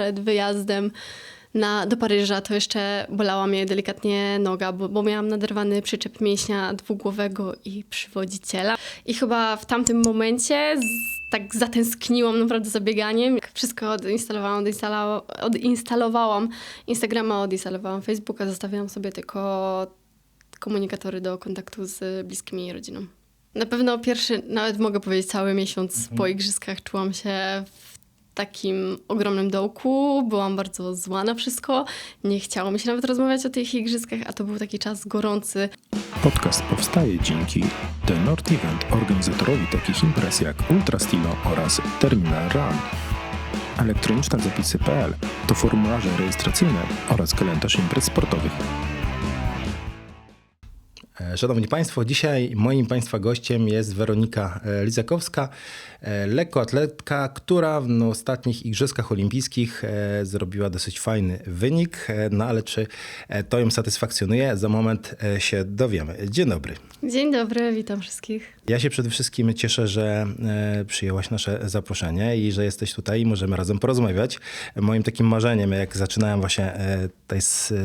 przed wyjazdem na, do Paryża, to jeszcze bolała mnie delikatnie noga, bo, bo miałam naderwany przyczep mięśnia dwugłowego i przywodziciela. I chyba w tamtym momencie z, tak zatęskniłam naprawdę za bieganiem. Wszystko odinstalowałam, odinstalowałam, odinstalowałam Instagrama, odinstalowałam Facebooka, zostawiłam sobie tylko komunikatory do kontaktu z bliskimi i rodziną. Na pewno pierwszy, nawet mogę powiedzieć cały miesiąc po igrzyskach czułam się w takim ogromnym dołku, byłam bardzo zła na wszystko, nie chciało mi się nawet rozmawiać o tych igrzyskach, a to był taki czas gorący. Podcast powstaje dzięki The North Event, organizatorowi takich imprez jak Ultra Stilo oraz Terminal Run. Elektroniczne zapisy.pl to formularze rejestracyjne oraz kalendarz imprez sportowych. E, Szanowni Państwo, dzisiaj moim Państwa gościem jest Weronika e, Lizakowska, e, lekkoatletka, która w ostatnich Igrzyskach Olimpijskich zrobiła dosyć fajny wynik, no ale czy to ją satysfakcjonuje? Za moment się dowiemy. Dzień dobry. Dzień dobry, witam wszystkich. Ja się przede wszystkim cieszę, że przyjęłaś nasze zaproszenie i że jesteś tutaj i możemy razem porozmawiać. Moim takim marzeniem, jak zaczynałem właśnie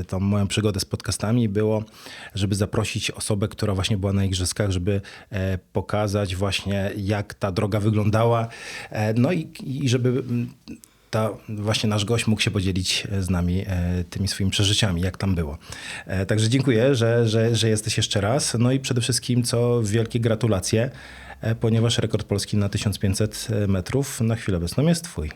tą moją przygodę z podcastami, było, żeby zaprosić osobę, która właśnie była na igrzyskach, żeby e, pokazać właśnie, jak ta droga wyglądała. E, no i, i żeby ta właśnie nasz gość mógł się podzielić z nami e, tymi swoimi przeżyciami, jak tam było. E, Także dziękuję, że, że, że jesteś jeszcze raz. No i przede wszystkim, co wielkie gratulacje, e, ponieważ rekord polski na 1500 metrów na chwilę obecną jest twój.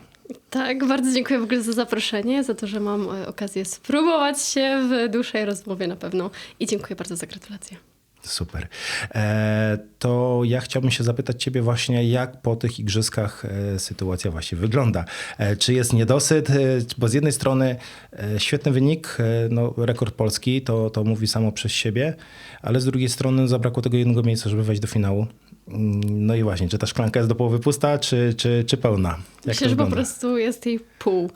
Tak, bardzo dziękuję w ogóle za zaproszenie, za to, że mam e, okazję spróbować się w dłuższej rozmowie na pewno i dziękuję bardzo za gratulacje. Super. E, to ja chciałbym się zapytać ciebie właśnie, jak po tych igrzyskach e, sytuacja właśnie wygląda. E, czy jest niedosyt? Bo z jednej strony świetny wynik, no, rekord polski, to, to mówi samo przez siebie, ale z drugiej strony zabrakło tego jednego miejsca, żeby wejść do finału. Mm, No i właśnie, czy ta szklanka jest do połowy pusta, czy, czy, czy pełna? Myślę, że po prostu jest jej pół.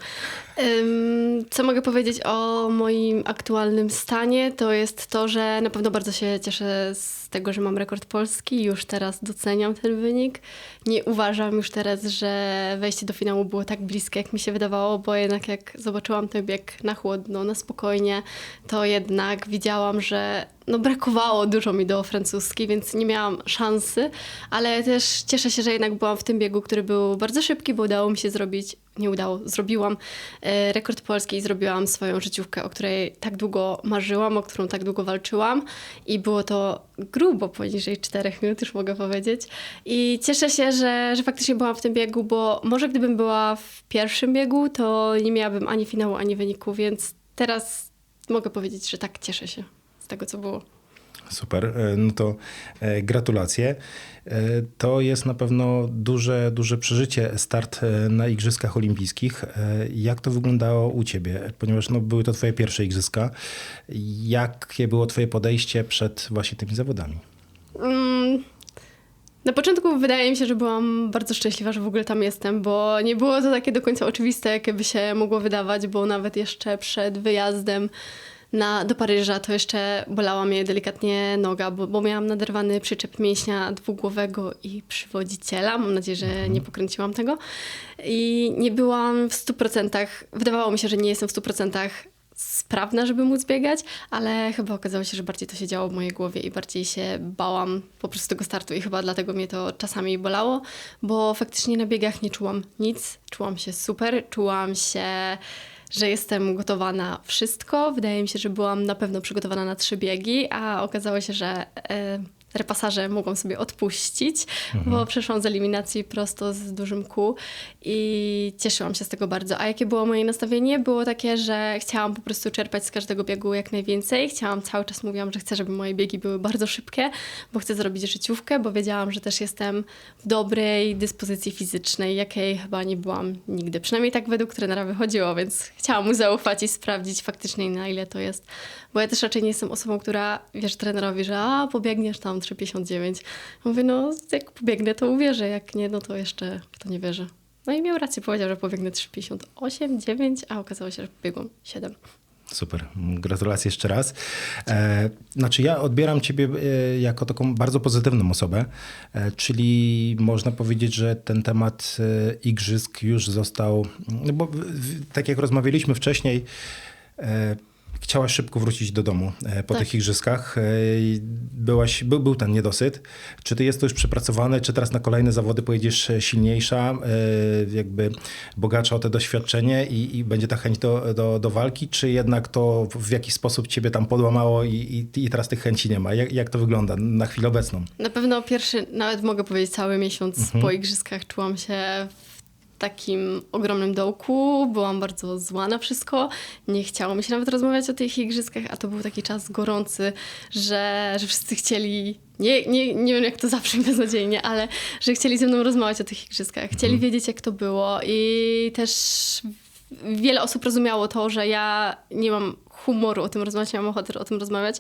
Co mogę powiedzieć o moim aktualnym stanie, to jest to, że na pewno bardzo się cieszę z tego, że mam rekord polski. Już teraz doceniam ten wynik. Nie uważam już teraz, że wejście do finału było tak bliskie, jak mi się wydawało, bo jednak jak zobaczyłam ten bieg na chłodno, na spokojnie, to jednak widziałam, że no brakowało dużo mi do francuskiej, więc nie miałam szansy, ale też cieszę się, że jednak byłam w tym biegu, który był bardzo szybki, bo udało mi się zrobić, nie udało, zrobiłam e, rekord polski i zrobiłam swoją życiówkę, o której tak długo marzyłam, o którą tak długo walczyłam i było to grubo poniżej 4 minut, już mogę powiedzieć. I cieszę się, że, że faktycznie byłam w tym biegu, bo może gdybym była w pierwszym biegu, to nie miałabym ani finału, ani wyniku, więc teraz mogę powiedzieć, że tak cieszę się z tego, co było. Super, e, no to e, gratulacje. E, To jest na pewno duże, duże przeżycie, start na Igrzyskach Olimpijskich. Jak to wyglądało u Ciebie? Ponieważ no, były to Twoje pierwsze Igrzyska. Jakie było Twoje podejście przed właśnie tymi zawodami? Mm, Na początku wydaje mi się, że byłam bardzo szczęśliwa, że w ogóle tam jestem, bo nie było to takie do końca oczywiste, jakie by się mogło wydawać, bo nawet jeszcze przed wyjazdem na, do Paryża to jeszcze bolała mnie delikatnie noga, bo, bo miałam naderwany przyczep mięśnia dwugłowego i przywodziciela. Mam nadzieję, że nie pokręciłam tego. I nie byłam w 100%, wydawało mi się, że nie jestem w 100% sprawna, żeby móc biegać, ale chyba okazało się, że bardziej to się działo w mojej głowie i bardziej się bałam po prostu tego startu i chyba dlatego mnie to czasami bolało, bo faktycznie na biegach nie czułam nic, czułam się super, czułam się, że jestem gotowa na wszystko. Wydaje mi się, że byłam na pewno przygotowana na trzy biegi, a okazało się, że e, repasarze mogą sobie odpuścić, bo przeszłam z eliminacji prosto z dużym kół i cieszyłam się z tego bardzo. A jakie było moje nastawienie? Było takie, że chciałam po prostu czerpać z każdego biegu jak najwięcej. Chciałam, cały czas mówiłam, że chcę, żeby moje biegi były bardzo szybkie, bo chcę zrobić życiówkę, bo wiedziałam, że też jestem w dobrej dyspozycji fizycznej, jakiej chyba nie byłam nigdy. Przynajmniej tak według trenera wychodziło, więc chciałam mu zaufać i sprawdzić faktycznie na ile to jest. Bo ja też raczej nie jestem osobą, która wiesz trenerowi, że a, pobiegniesz tam 3,59. Mówię, no jak pobiegnę, to uwierzę, jak nie, no to jeszcze w to nie wierzę. No i miał rację, powiedział, że pobiegnę 3,58, 9, a okazało się, że pobiegłam 7. Super, gratulacje jeszcze raz. E, znaczy ja odbieram ciebie e, jako taką bardzo pozytywną osobę, e, czyli można powiedzieć, że ten temat e, igrzysk już został, no bo w, tak jak rozmawialiśmy wcześniej, e, chciałaś szybko wrócić do domu e, po Tak. tych igrzyskach. e, Byłaś, był, był ten niedosyt. Czy ty jest to już przepracowane, czy teraz na kolejne zawody pojedziesz e, silniejsza, jakby bogatsza o to doświadczenie i, i będzie ta chęć do, do, do walki, czy jednak to w jakiś sposób ciebie tam podłamało i, i, i teraz tych chęci nie ma? Jak, jak to wygląda na chwilę obecną? Na pewno pierwszy, nawet mogę powiedzieć cały miesiąc po igrzyskach czułam się w takim ogromnym dołku, byłam bardzo zła na wszystko, nie chciało mi się nawet rozmawiać o tych igrzyskach, a to był taki czas gorący, że, że wszyscy chcieli, nie, nie, nie wiem jak to zawsze beznadziejnie, ale że chcieli ze mną rozmawiać o tych igrzyskach, chcieli wiedzieć jak to było i też wiele osób rozumiało to, że ja nie mam humoru o tym rozmawiać, nie mam ochoty o tym rozmawiać,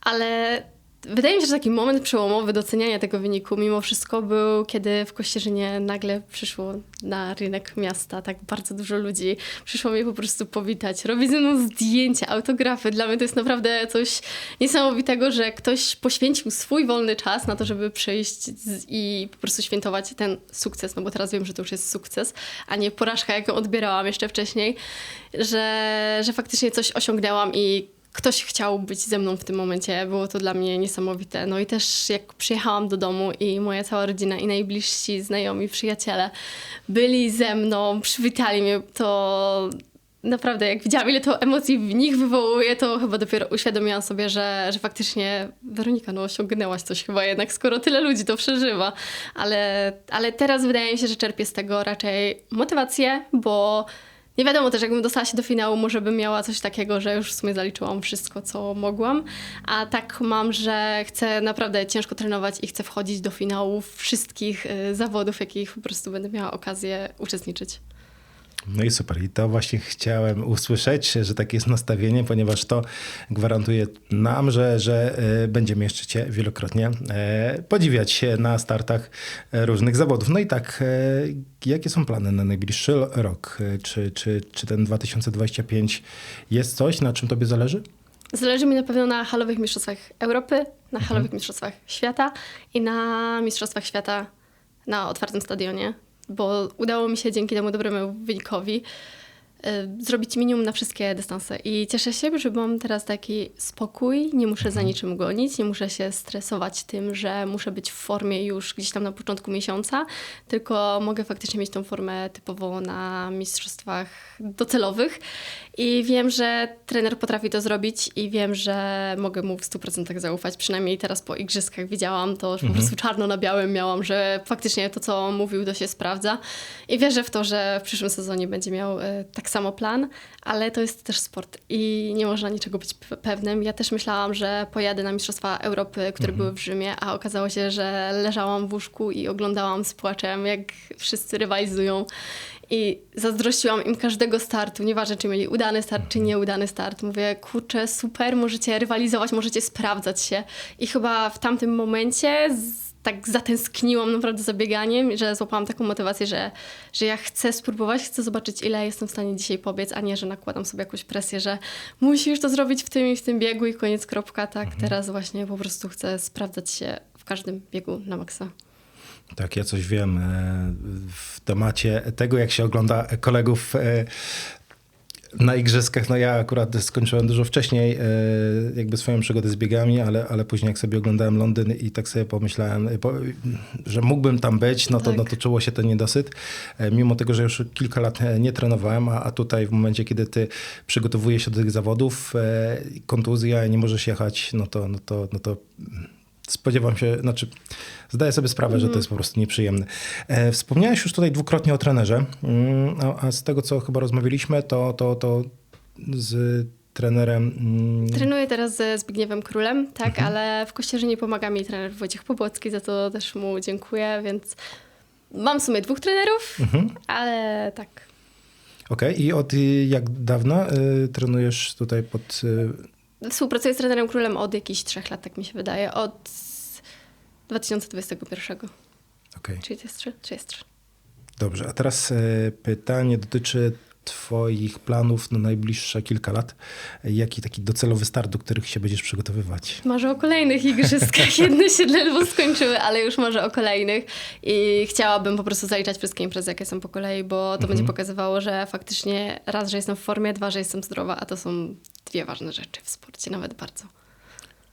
ale wydaje mi się, że taki moment przełomowy doceniania tego wyniku mimo wszystko był, kiedy w Kościerzynie nagle przyszło na rynek miasta tak bardzo dużo ludzi. Przyszło mnie po prostu powitać, robić ze mną zdjęcia, autografy. Dla mnie to jest naprawdę coś niesamowitego, że ktoś poświęcił swój wolny czas na to, żeby przyjść i po prostu świętować ten sukces, no bo teraz wiem, że to już jest sukces, a nie porażka, jaką odbierałam jeszcze wcześniej, że, że faktycznie coś osiągnęłam i ktoś chciał być ze mną w tym momencie. Było to dla mnie niesamowite. No i też jak przyjechałam do domu i moja cała rodzina i najbliżsi znajomi, przyjaciele byli ze mną, przywitali mnie, to naprawdę jak widziałam, ile to emocji w nich wywołuje, to chyba dopiero uświadomiłam sobie, że, że faktycznie Weronika, no osiągnęłaś coś chyba jednak, skoro tyle ludzi to przeżywa. Ale, ale teraz wydaje mi się, że czerpię z tego raczej motywację, bo nie wiadomo też, jakbym dostała się do finału, może bym miała coś takiego, że już w sumie zaliczyłam wszystko, co mogłam. A tak mam, że chcę naprawdę ciężko trenować i chcę wchodzić do finałów wszystkich y, zawodów, jakich po prostu będę miała okazję uczestniczyć. No i super. I to właśnie chciałem usłyszeć, że takie jest nastawienie, ponieważ to gwarantuje nam, że, że e, będziemy jeszcze Cię wielokrotnie e, podziwiać na startach e, różnych zawodów. No i tak, jakie są plany na najbliższy rok? Czy, czy, czy ten 2025 jest coś, na czym Tobie zależy? Zależy mi na pewno na halowych mistrzostwach Europy, na halowych mistrzostwach świata i na mistrzostwach świata na otwartym stadionie, bo udało mi się dzięki temu dobremu wynikowi y, zrobić minimum na wszystkie dystanse. I cieszę się, że mam teraz taki spokój, nie muszę za niczym gonić, nie muszę się stresować tym, że muszę być w formie już gdzieś tam na początku miesiąca, tylko mogę faktycznie mieć tą formę typowo na mistrzostwach docelowych. I wiem, że trener potrafi to zrobić i wiem, że mogę mu w 100% zaufać. Przynajmniej teraz po igrzyskach widziałam to, że po prostu czarno na białym miałam, że faktycznie to, co mówił, to się sprawdza. I wierzę w to, że w przyszłym sezonie będzie miał e, tak samo plan, ale to jest też sport i nie można niczego być pe- pewnym. Ja też myślałam, że pojadę na Mistrzostwa Europy, które były w Rzymie, a okazało się, że leżałam w łóżku i oglądałam z płaczem, jak wszyscy rywalizują. I zazdrościłam im każdego startu, nieważne czy mieli udany start, czy nieudany start. Mówię, kurczę, super, możecie rywalizować, możecie sprawdzać się. I chyba w tamtym momencie z, tak zatęskniłam naprawdę za bieganiem, że złapałam taką motywację, że, że ja chcę spróbować, chcę zobaczyć, ile jestem w stanie dzisiaj pobiec, a nie, że nakładam sobie jakąś presję, że musisz to zrobić w tym i w tym biegu i koniec, kropka. Tak, teraz właśnie po prostu chcę sprawdzać się w każdym biegu na maksa. Tak, ja coś wiem e, w temacie tego, jak się ogląda kolegów e, na igrzyskach. No ja akurat skończyłem dużo wcześniej e, jakby swoją przygodę z biegami, ale, ale później jak sobie oglądałem Londyn i tak sobie pomyślałem, po, że mógłbym tam być, no to, Tak. no to czuło się ten niedosyt. Mimo tego, że już kilka lat nie trenowałem, a, a tutaj w momencie, kiedy ty przygotowujesz się do tych zawodów, kontuzja, nie możesz jechać, no to, no to, no to spodziewam się, znaczy zdaję sobie sprawę, że to jest po prostu nieprzyjemne. E, wspomniałeś już tutaj dwukrotnie o trenerze, mm, a, z tego, co chyba rozmawialiśmy, to, to, to z trenerem... mm, Trenuję teraz ze Zbigniewem Królem, tak, ale w Kościerzynie pomaga mi trener Wojciech Pobłocki, za to też mu dziękuję, więc mam w sumie dwóch trenerów, ale tak. Okej, i od jak dawna y, trenujesz tutaj pod... Y, Współpracuję z trenerem Królem od jakichś trzech lat, tak mi się wydaje, od 2021, okej. czyli to jest trzy? Czy jest trzy? Dobrze, a teraz e, pytanie dotyczy Twoich planów na najbliższe kilka lat? Jaki taki docelowy start, do których się będziesz przygotowywać? Marzę o kolejnych igrzyskach. Jedne się ledwo skończyły, ale już marzę o kolejnych. I chciałabym po prostu zaliczać wszystkie imprezy, jakie są po kolei, bo to będzie pokazywało, że faktycznie raz, że jestem w formie, dwa, że jestem zdrowa, a to są dwie ważne rzeczy w sporcie, nawet bardzo.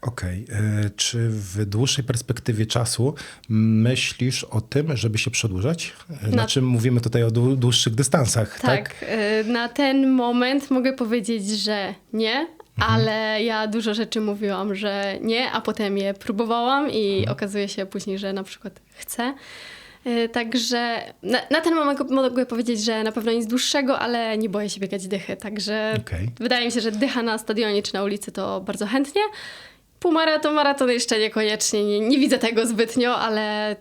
Okej. e, Czy w dłuższej perspektywie czasu myślisz o tym, żeby się przedłużać? E, Na, Na- czym mówimy tutaj o dłu- dłuższych dystansach, tak? Tak, y, na ten moment mogę powiedzieć, że nie, ale ja dużo rzeczy mówiłam, że nie, a potem je próbowałam i okazuje się później, że na przykład chcę. Także na, na ten moment mogę powiedzieć, że na pewno nic dłuższego, ale nie boję się biegać dychy. Także Okej. wydaje mi się, że dycha na stadionie czy na ulicy to bardzo chętnie. Półmaraton, maraton jeszcze niekoniecznie. Nie, nie widzę tego zbytnio, ale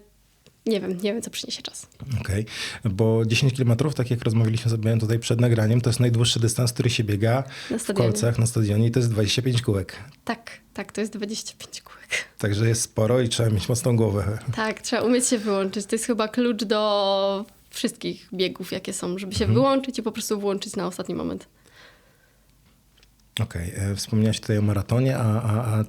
nie wiem, nie wiem, co przyniesie czas. Okej, bo 10 km, tak jak rozmawialiśmy sobie tutaj przed nagraniem, to jest najdłuższy dystans, który się biega w kolcach na stadionie i to jest 25 kółek. Tak, tak, to jest 25 kółek. Także jest sporo i trzeba mieć mocną głowę. Tak, trzeba umieć się wyłączyć. To jest chyba klucz do wszystkich biegów, jakie są, żeby się wyłączyć i po prostu włączyć na ostatni moment. Okej, e, wspomniałaś tutaj o maratonie, a, a, a y,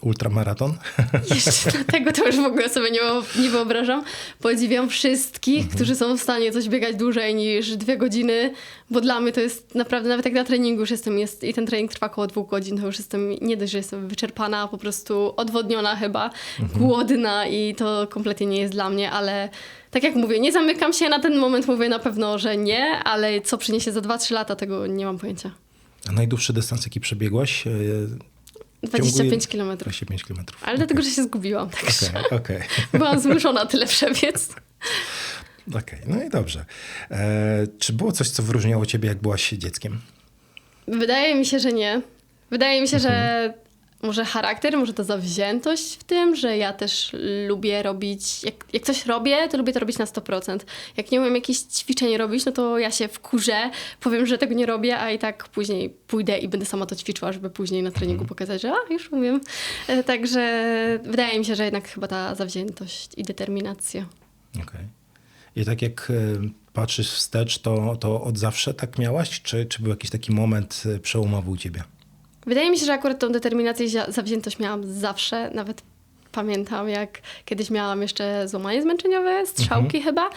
ultramaraton? Jeszcze dlatego to już w ogóle sobie nie, nie wyobrażam. Podziwiam wszystkich, którzy są w stanie coś biegać dłużej niż dwie godziny, bo dla mnie to jest naprawdę, nawet jak na treningu już jestem jest, i ten trening trwa około dwóch godzin, to już jestem, nie dość, że jestem wyczerpana, po prostu odwodniona chyba, głodna i to kompletnie nie jest dla mnie, ale tak jak mówię, nie zamykam się na ten moment, mówię na pewno, że nie, ale co przyniesie za 2-3 lata, tego nie mam pojęcia. A najdłuższy dystans, jaki przebiegłaś? e, 25 ciągu- km. 25 km. Ale dlatego, że się zgubiłam, także Okej, okej. byłam zmuszona tyle przebiec. Okej, no i dobrze. E, czy było coś, co wyróżniało ciebie, jak byłaś dzieckiem? Wydaje mi się, że nie. Wydaje mi się, że może charakter, może to zawziętość w tym, że ja też lubię robić, jak, jak coś robię, to lubię to robić na 100%. Jak nie umiem jakichś ćwiczeń robić, no to ja się wkurzę, powiem, że tego nie robię, a i tak później pójdę i będę sama to ćwiczyła, żeby później na treningu pokazać, że a, już umiem. E, Także wydaje mi się, że jednak chyba ta zawziętość i determinacja. Okej. I tak jak e, patrzysz wstecz, to, to od zawsze tak miałaś? Czy, czy był jakiś taki moment e, przełomowy u ciebie? Wydaje mi się, że akurat tą determinację i za- zawziętość miałam zawsze. Nawet pamiętam, jak kiedyś miałam jeszcze złamanie zmęczeniowe, strzałki chyba.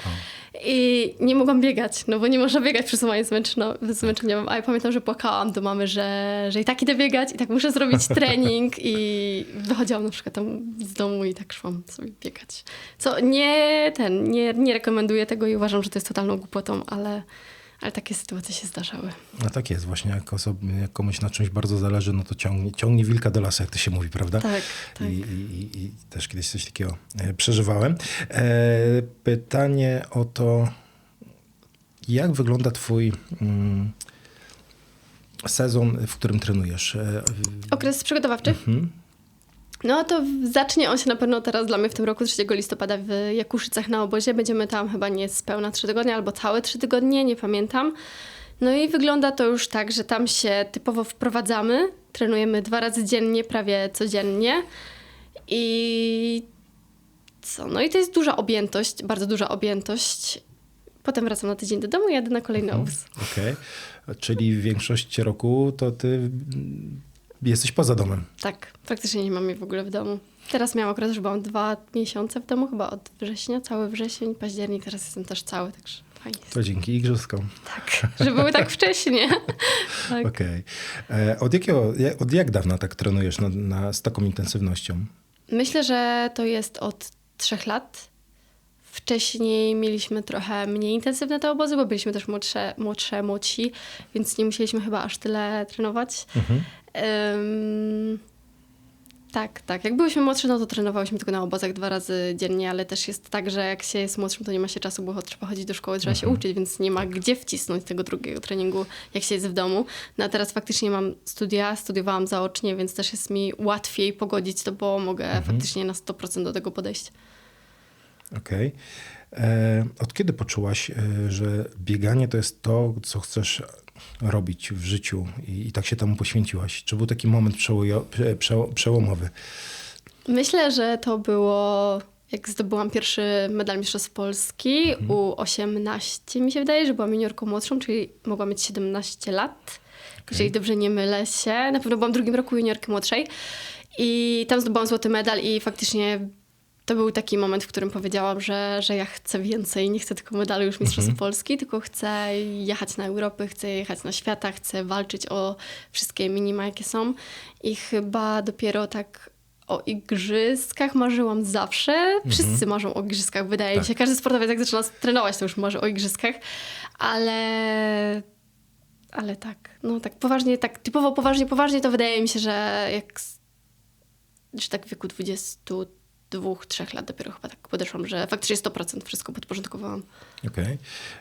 I nie mogłam biegać, no bo nie można biegać przy złamaniu zmęczno- zmęczeniowym. A ja pamiętam, że płakałam do mamy, że, że i tak idę biegać, i tak muszę zrobić trening. I wychodziłam na przykład tam z domu i tak szłam sobie biegać. Co nie ten, nie, nie rekomenduję tego i uważam, że to jest totalną głupotą, ale, ale takie sytuacje się zdarzały. No tak jest właśnie, jak, osob, jak komuś na czymś bardzo zależy, no to ciągnie, ciągnie wilka do lasu, jak to się mówi, prawda? Tak, tak. I, i, i, też kiedyś coś takiego e, przeżywałem. E, pytanie o to, jak wygląda twój mm, sezon, w którym trenujesz? E, Okres przygotowawczy? No to zacznie on się na pewno teraz dla mnie w tym roku 3 listopada w Jakuszycach na obozie. Będziemy tam chyba niespełna 3 tygodnie albo całe 3 tygodnie, nie pamiętam. No i wygląda to już tak, że tam się typowo wprowadzamy. Trenujemy dwa razy dziennie, prawie codziennie. I co? No i to jest duża objętość, bardzo duża objętość. Potem wracam na tydzień do domu i jadę na kolejny obóz. Okej, czyli w większości roku to ty jesteś poza domem. Tak, praktycznie nie mam jej w ogóle w domu. Teraz miałam akurat, że byłam dwa miesiące w domu, chyba od września, cały wrzesień, październik, teraz jestem też cały, także fajnie. jest. To dzięki igrzyskom. Tak, że były tak wcześnie. tak. Okej. E, Od, jakiego, od jak dawna tak trenujesz na, na, z taką intensywnością? Myślę, że to jest od trzech lat. Wcześniej mieliśmy trochę mniej intensywne te obozy, bo byliśmy też młodsze, młodsze młodsi, więc nie musieliśmy chyba aż tyle trenować. Ym, tak, tak. Jak byliśmy młodsze, no to trenowałyśmy tylko na obozach dwa razy dziennie, ale też jest tak, że jak się jest młodszym, to nie ma się czasu, bo trzeba chodzić do szkoły, trzeba się uczyć, więc nie ma gdzie wcisnąć tego drugiego treningu, jak się jest w domu. No a teraz faktycznie mam studia, studiowałam zaocznie, więc też jest mi łatwiej pogodzić to, bo mogę faktycznie na 100% do tego podejść. Okej. E, Od kiedy poczułaś, e, że bieganie to jest to, co chcesz robić w życiu i, i tak się temu poświęciłaś? Czy był taki moment przełomowy? Myślę, że to było jak zdobyłam pierwszy medal Mistrzostw Polski U18 mi się wydaje, że byłam juniorką młodszą, czyli mogłam mieć 17 lat, jeżeli dobrze nie mylę się. Na pewno byłam w drugim roku juniorki młodszej i tam zdobyłam złoty medal i faktycznie to był taki moment, w którym powiedziałam, że, że ja chcę więcej, nie chcę tylko medalu już Mistrzostw Polski, tylko chcę jechać na Europy, chcę jechać na świata, chcę walczyć o wszystkie minima, jakie są. I chyba dopiero tak o igrzyskach marzyłam zawsze. Wszyscy marzą o igrzyskach, wydaje mi się. Każdy sportowiec, jak zaczyna trenować, to już marzy o igrzyskach. Ale ale tak, no tak poważnie, tak typowo poważnie, poważnie, to wydaje mi się, że jak że tak w wieku 22-3 lat dopiero chyba tak podeszłam, że faktycznie 100% wszystko podporządkowałam. Okej.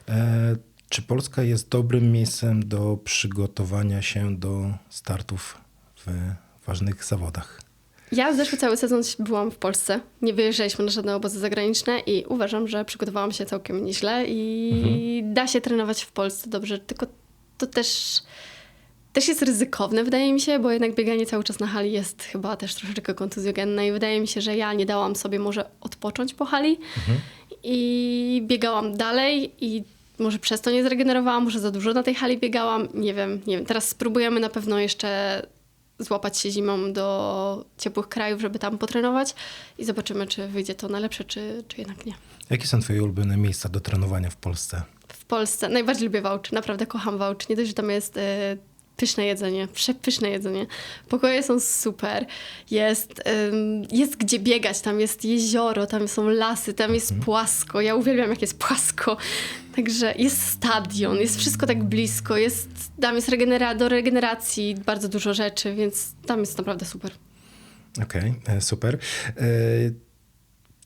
E, Czy Polska jest dobrym miejscem do przygotowania się do startów w ważnych zawodach? Ja zeszły cały sezon byłam w Polsce. Nie wyjeżdżaliśmy na żadne obozy zagraniczne i uważam, że przygotowałam się całkiem nieźle i da się trenować w Polsce dobrze, tylko to też, też jest ryzykowne, wydaje mi się, bo jednak bieganie cały czas na hali jest chyba też troszeczkę kontuzjogenne i wydaje mi się, że ja nie dałam sobie może odpocząć po hali i biegałam dalej i może przez to nie zregenerowałam, może za dużo na tej hali biegałam, nie wiem, nie wiem. Teraz spróbujemy na pewno jeszcze złapać się zimą do ciepłych krajów, żeby tam potrenować i zobaczymy, czy wyjdzie to na lepsze, czy, czy jednak nie. Jakie są twoje ulubione miejsca do trenowania w Polsce? W Polsce najbardziej lubię Wałcz, naprawdę kocham Wałcz. Nie dość, że tam jest e, pyszne jedzenie, przepyszne jedzenie. Pokoje są super, jest, ym, jest gdzie biegać, tam jest jezioro, tam są lasy, tam jest płasko. Ja uwielbiam, jak jest płasko. Także jest stadion, jest wszystko tak blisko, jest, tam jest regenera- do regeneracji bardzo dużo rzeczy, więc tam jest naprawdę super. Okej, e, super. E,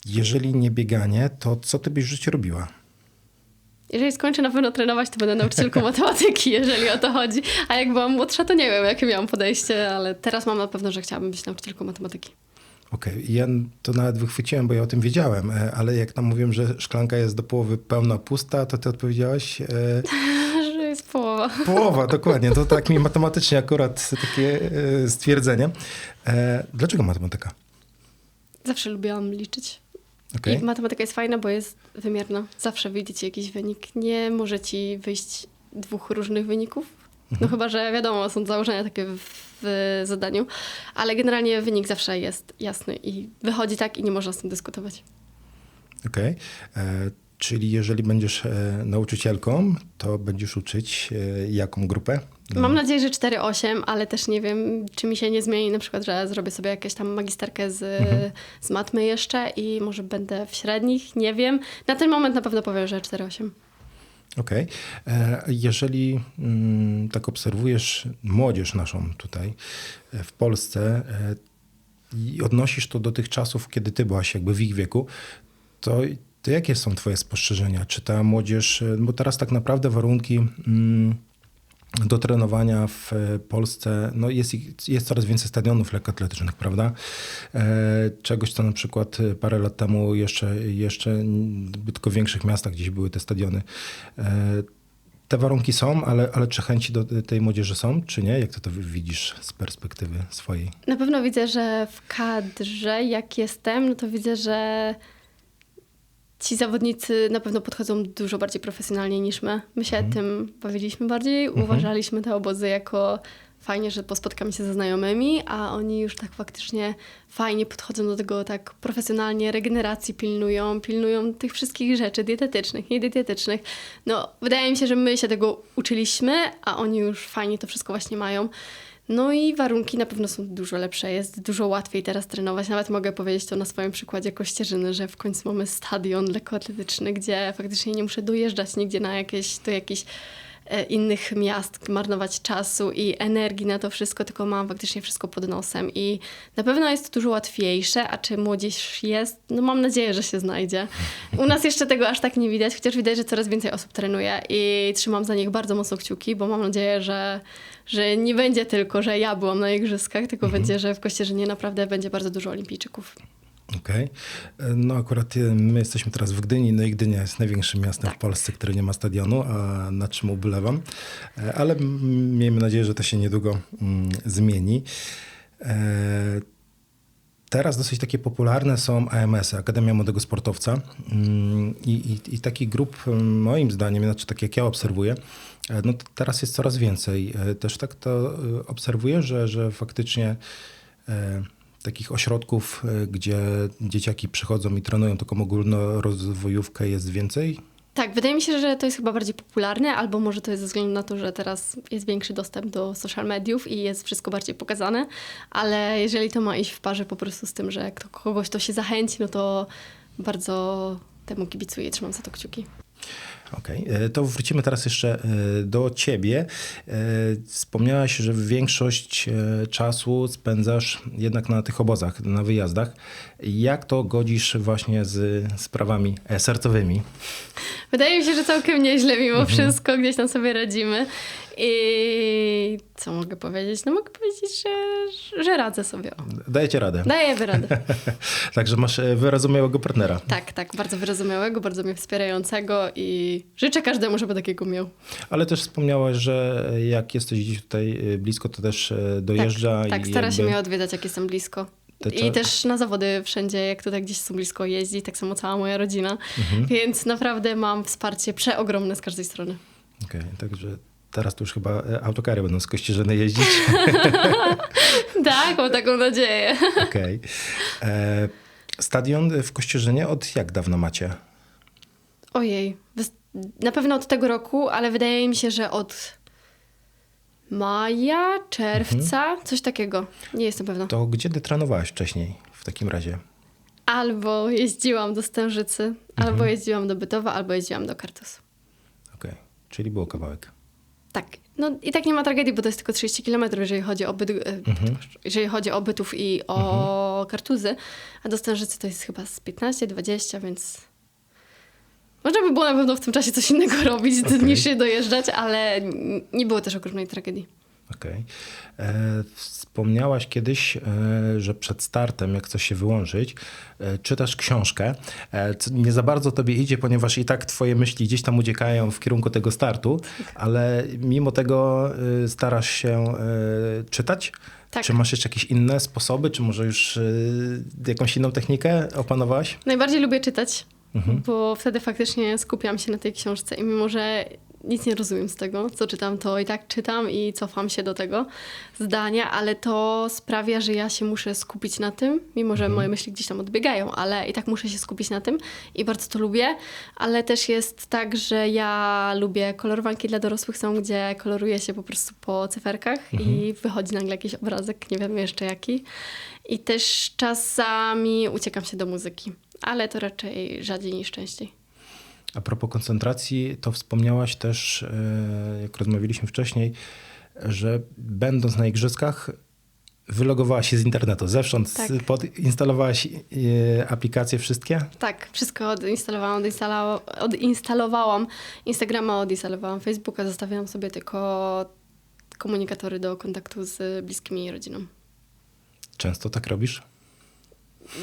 Jeżeli nie bieganie, to co ty byś w życiu robiła? Jeżeli skończę na pewno trenować, to będę nauczycielką matematyki, jeżeli o to chodzi. A jak byłam młodsza, to nie wiem, jakie miałam podejście, ale teraz mam na pewno, że chciałabym być nauczycielką matematyki. Okej, ja to nawet wychwyciłem, bo ja o tym wiedziałem, e, ale jak tam mówiłem, że szklanka jest do połowy pełna, pusta, to ty odpowiedziałaś e, Że jest połowa. połowa, dokładnie. To tak mi matematycznie akurat takie e, stwierdzenie. E, Dlaczego matematyka? Zawsze lubiłam liczyć. Okej. I matematyka jest fajna, bo jest wymierna. Zawsze wyjdzie ci jakiś wynik. Nie może ci wyjść dwóch różnych wyników. No chyba, że wiadomo, są założenia takie w, w zadaniu, ale generalnie wynik zawsze jest jasny i wychodzi tak i nie można z tym dyskutować. Okej. E, Czyli jeżeli będziesz e, nauczycielką, to będziesz uczyć e, jaką grupę? Mam nadzieję, że 4-8, ale też nie wiem, czy mi się nie zmieni, na przykład, że zrobię sobie jakąś tam magisterkę z, z matmy jeszcze i może będę w średnich, nie wiem. Na ten moment na pewno powiem, że 4-8. Okej. E, Jeżeli mm, tak obserwujesz młodzież naszą tutaj e, w Polsce e, i odnosisz to do tych czasów, kiedy ty byłaś jakby w ich wieku, to, to jakie są twoje spostrzeżenia? Czy ta młodzież, bo teraz tak naprawdę warunki mm, do trenowania w e, Polsce, no jest, jest coraz więcej stadionów lekkoatletycznych, prawda? E, czegoś, co na przykład e, parę lat temu jeszcze, jeszcze tylko w większych miastach gdzieś były te stadiony. Te warunki są, ale, ale czy chęci do tej młodzieży są, czy nie? Jak ty to widzisz z perspektywy swojej? Na pewno widzę, że w kadrze, jak jestem, no to widzę, że ci zawodnicy na pewno podchodzą dużo bardziej profesjonalnie niż my. My się tym bawiliśmy bardziej, uważaliśmy te obozy jako fajnie, że pospotkamy się ze znajomymi, a oni już tak faktycznie fajnie podchodzą do tego tak profesjonalnie, regeneracji pilnują, pilnują tych wszystkich rzeczy dietetycznych, niedietetycznych. No, wydaje mi się, że my się tego uczyliśmy, a oni już fajnie to wszystko właśnie mają. No i warunki na pewno są dużo lepsze, jest dużo łatwiej teraz trenować. Nawet mogę powiedzieć to na swoim przykładzie Kościerzyny, że w końcu mamy stadion lekkoatletyczny, gdzie faktycznie nie muszę dojeżdżać nigdzie na jakieś, do jakichś innych miast, marnować czasu i energii na to wszystko, tylko mam faktycznie wszystko pod nosem i na pewno jest to dużo łatwiejsze, a czy młodzież jest? No mam nadzieję, że się znajdzie. U nas jeszcze tego aż tak nie widać, chociaż widać, że coraz więcej osób trenuje i trzymam za nich bardzo mocno kciuki, bo mam nadzieję, że, że nie będzie tylko, że ja byłam na igrzyskach, tylko będzie, że w Kościerzynie naprawdę będzie bardzo dużo olimpijczyków. Okej. E, No akurat e, my jesteśmy teraz w Gdyni, no i Gdynia jest największym miastem w Polsce, które nie ma stadionu, a nad czym ubolewam. E, Ale miejmy nadzieję, że to się niedługo mm, zmieni. E, Teraz dosyć takie popularne są AMS-y, Akademia Młodego Sportowca. Mm, I, i, I takich grup, moim zdaniem, znaczy tak jak ja obserwuję, no teraz jest coraz więcej. Też tak to obserwuję, że, że faktycznie takich ośrodków, e, gdzie dzieciaki przychodzą i trenują taką ogólnorozwojówkę jest więcej. Tak, wydaje mi się, że to jest chyba bardziej popularne, albo może to jest ze względu na to, że teraz jest większy dostęp do social mediów i jest wszystko bardziej pokazane, ale jeżeli to ma iść w parze po prostu z tym, że kto, kogoś to się zachęci, no to bardzo temu kibicuję, trzymam za to kciuki. Okej, e, to wrócimy teraz jeszcze e, do ciebie. E, Wspomniałaś, że większość czasu spędzasz jednak na tych obozach, na wyjazdach. Jak to godzisz właśnie z sprawami sercowymi? Wydaje mi się, że całkiem nieźle mimo wszystko, gdzieś tam sobie radzimy. I co mogę powiedzieć? No mogę powiedzieć, że, że radzę sobie. O. Dajecie radę. Daję radę. Także masz e, wyrozumiałego partnera. Tak, tak, bardzo wyrozumiałego, bardzo mnie wspierającego i życzę każdemu, żeby takiego miał. Ale też wspomniałaś, że jak jesteś gdzieś tutaj e, blisko, to też e, dojeżdża. Tak, tak stara się jakby mnie odwiedzać, jak jestem blisko. Te I też na zawody wszędzie, jak tutaj gdzieś są blisko jeździ, tak samo cała moja rodzina. Mhm. Więc naprawdę mam wsparcie przeogromne z każdej strony. Okej, także teraz to już chyba e, autokary będą z Kościerzyny jeździć. tak, mam taką nadzieję. Okej. E, Stadion w Kościerzynie od jak dawno macie? Ojej, na pewno od tego roku, ale wydaje mi się, że od maja, czerwca, coś takiego. Nie jestem pewna. To gdzie ty trenowałaś wcześniej w takim razie? Albo jeździłam do Stężycy, albo jeździłam do Bytowa, albo jeździłam do Kartusu. Okej, czyli było kawałek. Tak. No i tak nie ma tragedii, bo to jest tylko 30 km, jeżeli chodzi o, byt, e, jeżeli chodzi o Bytów i o Kartuzy, a do Stężycy to jest chyba z 15-20, więc można by było na pewno w tym czasie coś innego robić Okej. niż się dojeżdżać, ale nie było też ogromnej tragedii. Okej. E, Wspomniałaś kiedyś, e, że przed startem, jak chcesz się wyłączyć, e, czytasz książkę. Co nie za bardzo tobie idzie, ponieważ i tak twoje myśli gdzieś tam uciekają w kierunku tego startu, ale mimo tego starasz się czytać. Tak. Czy masz jeszcze jakieś inne sposoby, czy może już jakąś inną technikę opanowałaś? Najbardziej lubię czytać, bo wtedy faktycznie skupiam się na tej książce i mimo, że nic nie rozumiem z tego, co czytam, to i tak czytam i cofam się do tego zdania, ale to sprawia, że ja się muszę skupić na tym, mimo że moje myśli gdzieś tam odbiegają, ale i tak muszę się skupić na tym i bardzo to lubię, ale też jest tak, że ja lubię kolorowanki dla dorosłych są, gdzie koloruje się po prostu po cyferkach i wychodzi nagle jakiś obrazek, nie wiem jeszcze jaki. I też czasami uciekam się do muzyki, ale to raczej rzadziej niż częściej. A propos koncentracji, to wspomniałaś też, e, jak rozmawialiśmy wcześniej, że będąc na igrzyskach, wylogowałaś się z internetu. Zewsząd Tak. podinstalowałaś e, aplikacje wszystkie? Tak, wszystko odinstalowałam, odinstalowa- odinstalowałam Instagrama, odinstalowałam Facebooka, zostawiłam sobie tylko komunikatory do kontaktu z bliskimi i rodziną. Często tak robisz?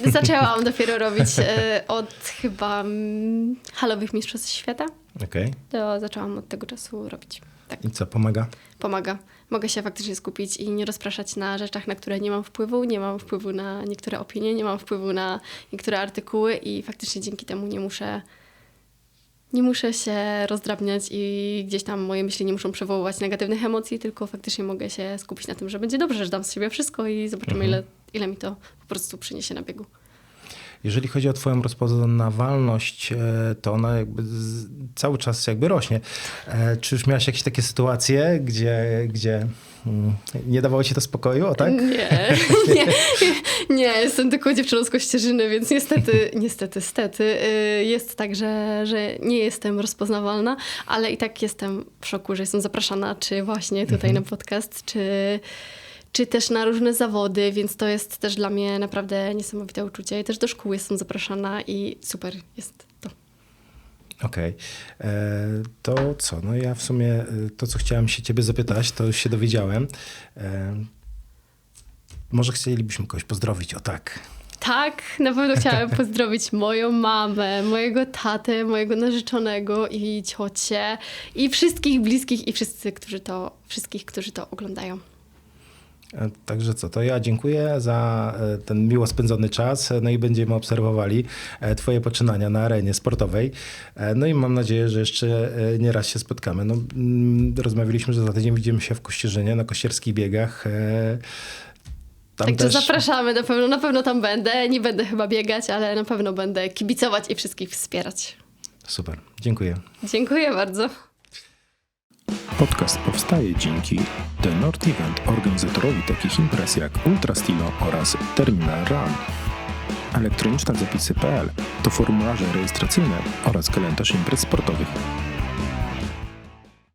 Zaczęłam dopiero robić e, od chyba mm, halowych mistrzostw świata. Okej. To zaczęłam od tego czasu robić. Tak. I co, pomaga? pomaga. Mogę się faktycznie skupić i nie rozpraszać na rzeczach, na które nie mam wpływu. Nie mam wpływu na niektóre opinie, nie mam wpływu na niektóre artykuły i faktycznie dzięki temu nie muszę. Nie muszę się rozdrabniać i gdzieś tam moje myśli nie muszą przywoływać negatywnych emocji, tylko faktycznie mogę się skupić na tym, że będzie dobrze, że dam z siebie wszystko i zobaczymy, ile, ile mi to prostu przyniesie na biegu. Jeżeli chodzi o twoją rozpoznawalność, e, to ona jakby cały czas jakby rośnie. E, Czy już miałaś jakieś takie sytuacje, gdzie, gdzie mm, nie dawało ci to spokoju, o tak? Nie, nie, nie, jestem tylko dziewczyną z Kościerzyny, więc niestety, niestety, stety, y, jest tak, że, że nie jestem rozpoznawalna, ale i tak jestem w szoku, że jestem zapraszana, czy właśnie tutaj na podcast, czy, czy też na różne zawody, więc to jest też dla mnie naprawdę niesamowite uczucie. I też do szkół jestem zapraszana i super jest to. Okej. E, To co? No ja w sumie e, to, co chciałem się ciebie zapytać, to już się dowiedziałem. E, Może chcielibyśmy kogoś pozdrowić, o tak. Tak, na pewno chciałam pozdrowić moją mamę, mojego tatę, mojego narzeczonego i ciocię i wszystkich bliskich i wszyscy, którzy to, wszystkich, którzy to oglądają. E, Także co, to ja dziękuję za e, ten miło spędzony czas, e, no i będziemy obserwowali twoje poczynania na arenie sportowej. No i mam nadzieję, że jeszcze e, nie raz się spotkamy. No, mm, rozmawialiśmy, że za tydzień widzimy się w Kościerzynie, na kościerskich biegach. Tam Także też... zapraszamy na pewno, na pewno tam będę. Nie będę chyba biegać, ale na pewno będę kibicować i wszystkich wspierać. Super, dziękuję. Dziękuję bardzo. Podcast powstaje dzięki The Nord Event, organizatorowi takich imprez jak Ultra Stilo oraz Terminal Run. Elektroniczne zapisy.pl to formularze rejestracyjne oraz kalendarz imprez sportowych.